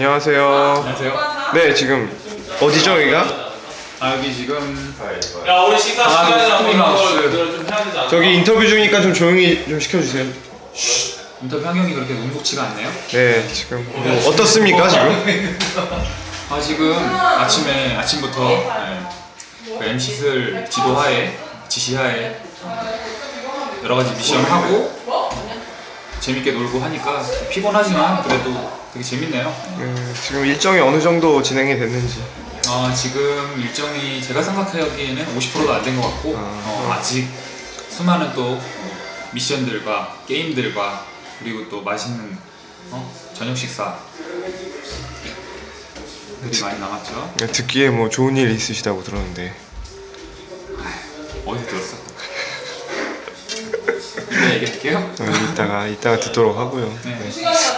안녕하세요. 안녕하세요. 네, 지금 어디죠, 여기가? 아 여기 지금 야 우리 식사 한번 하우스. 걸좀 해야 되지 않아? 저기 인터뷰 중이니까 좀 조용히 좀 시켜주세요. 인터뷰 환경이 그렇게 녹록치가 않네요. 네, 지금 뭐 어떻습니까, 지금? 아 지금 아침에 아침부터 네, 그 MC들 지도하에 지시하에 여러 가지 미션 하고 재밌게 놀고 하니까 피곤하지만 그래도 되게 재밌네요. 음, 지금 일정이 어느 정도 진행이 됐는지. 아 지금 일정이 제가 생각하기에는 50%도 안 된 것 같고 아. 어, 아직 수많은 또 미션들과 게임들과 그리고 또 맛있는 어? 저녁 식사 들이 많이 남았죠. 듣기에 뭐 좋은 일 있으시다고 들었는데. 어디서 들었어? 얘기할게요. 어, 이따가 이따가 듣도록 하고요. 네.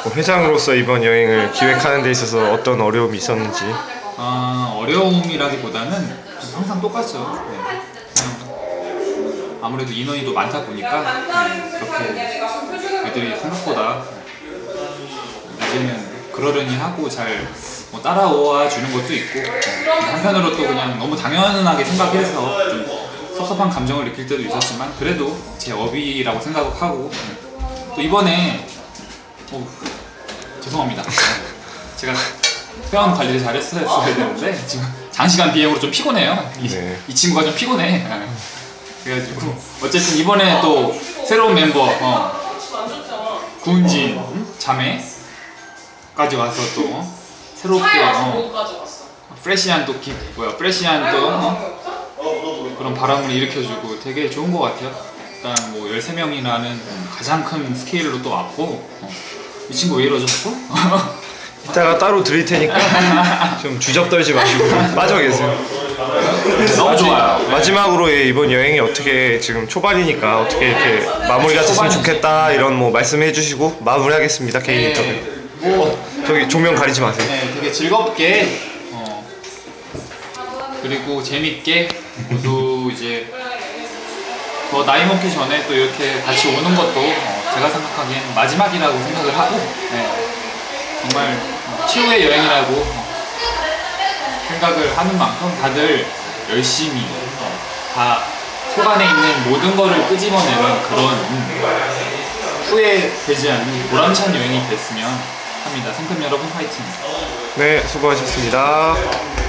뭐 회장으로서 이번 여행을 기획하는 데 있어서 어떤 어려움이 있었는지. 아 어려움이라기보다는 항상 똑같죠. 네. 그냥 아무래도 인원이 또 많다 보니까 네, 그렇게 애들이 생각보다 이제는 그러려니 하고 잘 뭐 따라와 주는 것도 있고 네. 한편으로 또 그냥 너무 당연하게 생각해서 좀 섭섭한 감정을 느낄 때도 있었지만 그래도 제 업이라고 생각하고 네. 또 이번에 어, 죄송합니다. 제가 회원 관리를 잘했어야 되는데 지금 장시간 비행으로 좀 피곤해요. 이, 네. 이 친구가 좀 피곤해. 네. 그래가지고 어쨌든 이번에 또 새로운 멤버 어, 구은진 응? 자매까지 와서 또 새롭게 어, 프레시한 또 기, 뭐야 프레시한 또 어, 그런 바람을 일으켜주고 되게 좋은 것 같아요. 일단 뭐 13명이라는 가장 큰 스케일로 또 왔고 어, 이 친구 왜 이러졌어? 이따가 따로 드릴 테니까 좀 주접 떨지 마시고 빠져 계세요. 너무 좋아요. 마지막으로 예, 이번 여행이 어떻게 지금 초반이니까 어떻게 이렇게 마무리가 됐으면. 좋겠다 이런 뭐 말씀해 주시고 마무리하겠습니다 개인 네, 인터뷰. 뭐 저기 조명 가리지 마세요. 네, 되게 즐겁게 어, 그리고 재밌게 모두 이제 더 나이 먹기 전에 또 이렇게 같이 오는 것도 어, 제가 생각하기엔 마지막이라고 생각을 하고 네, 정말 어, 최후의 여행이라고 어, 생각을 하는 만큼 다들 열심히 어, 다 속안에 있는 모든 거를 끄집어내는 그런 음, 후회되지 않는 보람찬 여행이 됐으면 합니다. 생팬 여러분 화이팅! 네 수고하셨습니다.